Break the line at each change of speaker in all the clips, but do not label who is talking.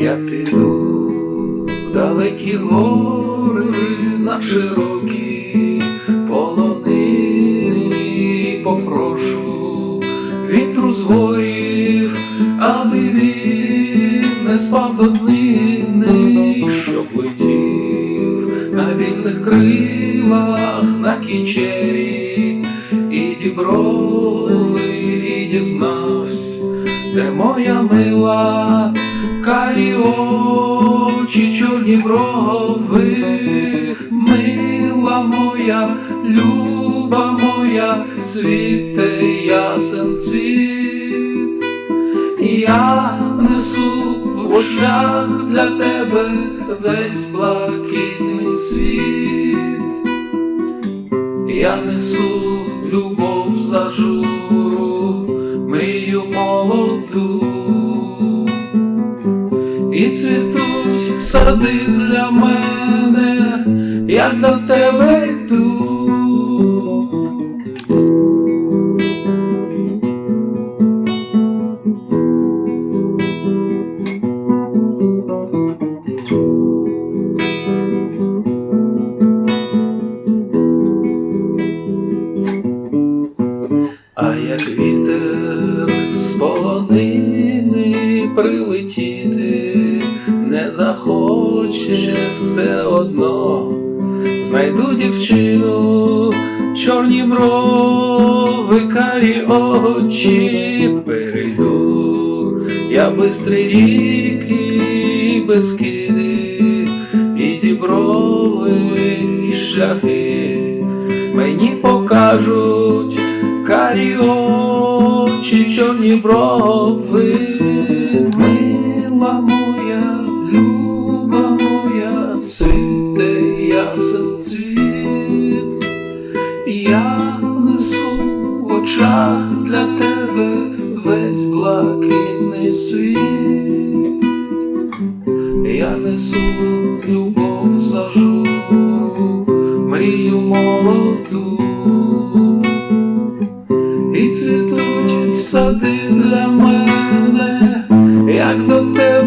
Я піду в далекі гори на широкі полонини попрошу вітру з горів, аби він не спав до днини, щоб летів на вільних крилах на кінчері. І діброви, і дізнавсь, де моя мила карі очі, чорні брови, мила моя, люба моя, світе ясен цвіт, я несу в очах для тебе весь блакитний світ, я несу любов зажуру, мрію молоду. І цвітуть сади для мене, як до тебе йду. А як вітер з полонини прилетіти не захоче все одно, знайду дівчину, чорні брови, карі очі перейду, я бистрий ріки, і безкиди, і діброви, і шляхи. Мені покажуть карі очі, чорні брови, мила моя, люба моя, світе ясен цвіт, я несу в очах для тебе весь блакитний світ, я несу любов зажуру, мрію молоду. І цвітуть сади для мене, як до тебе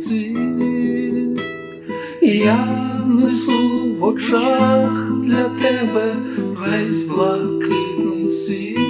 цвіт, я несу в очах для тебе весь блакитний світ,